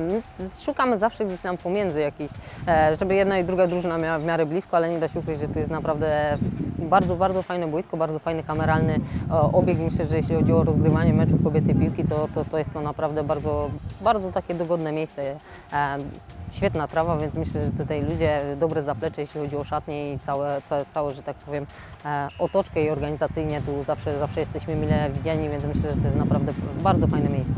My Szukamy zawsze gdzieś tam pomiędzy jakiś, e, żeby jedna i druga drużyna miała w miarę blisko, ale nie da się ukryć, że to jest naprawdę bardzo, bardzo fajne boisko, bardzo fajny kameralny obieg. Myślę, że jeśli chodzi o rozgrywanie meczów kobiecej piłki, to, to, to jest to naprawdę bardzo, bardzo takie dogodne miejsce. Świetna trawa, więc myślę, że tutaj ludzie, dobre zaplecze, jeśli chodzi o szatnie i całe, całe, całe że tak powiem, e, otoczkę i organizacyjnie tu zawsze, zawsze jesteśmy mile widziani, więc myślę, że to jest naprawdę bardzo fajne miejsce.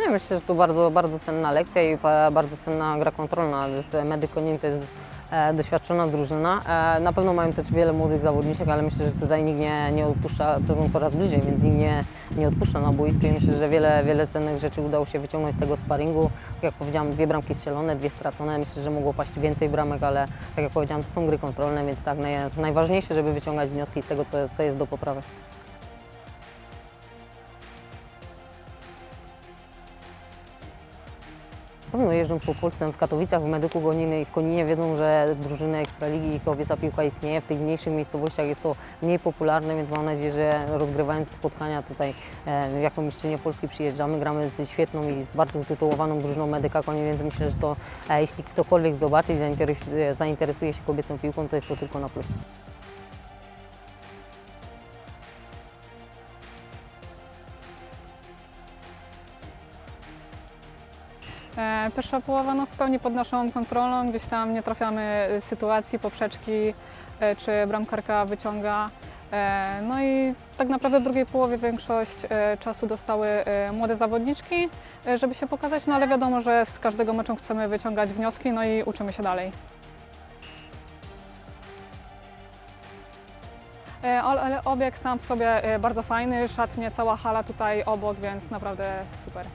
Nie, myślę, że to bardzo, bardzo cenna lekcja i ba- bardzo cenna gra kontrolna. Medykonin to jest e, doświadczona drużyna. E, na pewno mają też wiele młodych zawodniczek, ale myślę, że tutaj nikt nie, nie odpuszcza sezon coraz bliżej, więc nikt nie, nie odpuszcza na boisku i myślę, że wiele, wiele cennych rzeczy udało się wyciągnąć z tego sparingu. Tak jak powiedziałam, dwie bramki strzelone, dwie stracone. Myślę, że mogło paść więcej bramek, ale tak jak powiedziałam, to są gry kontrolne, więc tak naj, najważniejsze, żeby wyciągać wnioski z tego, co, co jest do poprawy. Pewno jeżdżąc po Polsce w Katowicach, w Medyku Goniny i w Koninie wiedzą, że drużyny Ekstraligi i kobieca piłka istnieje. W tych mniejszych miejscowościach jest to mniej popularne, więc mam nadzieję, że rozgrywając spotkania tutaj e, jako mistrzynie Polski przyjeżdżamy, gramy z świetną i z bardzo utytułowaną drużyną Medyka Konin, więc myślę, że to e, jeśli ktokolwiek zobaczy i zainteresuje, zainteresuje się kobiecą piłką, to jest to tylko na plus. Pierwsza połowa no, w pełni pod naszą kontrolą, gdzieś tam nie trafiamy sytuacji, poprzeczki, e, czy bramkarka wyciąga. E, No i tak naprawdę w drugiej połowie większość e, czasu dostały e, młode zawodniczki, e, żeby się pokazać, no ale wiadomo, że z każdego meczu chcemy wyciągać wnioski, no i uczymy się dalej. E, Ale obieg sam w sobie e, bardzo fajny, szatnie, cała hala tutaj obok, więc naprawdę super.